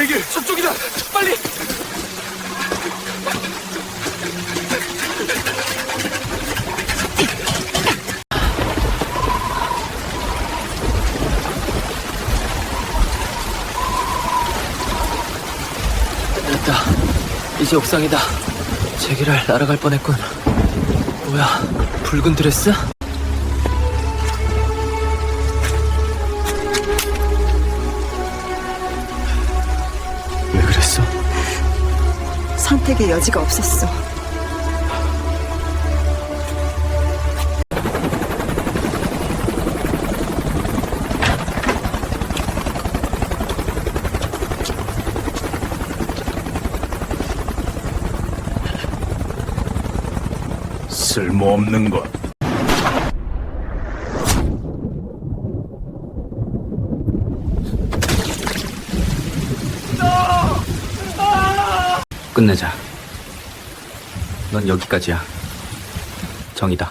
제길 저쪽이다. 빨리. 됐다. 이제 옥상이다. 제기랄 날아갈 뻔했군. 뭐야, 붉은 드레스? 왜 그랬어? 선택의 여지가 없었어. 쓸모없는 것. 끝내자. 넌 여기까지야. 정이다.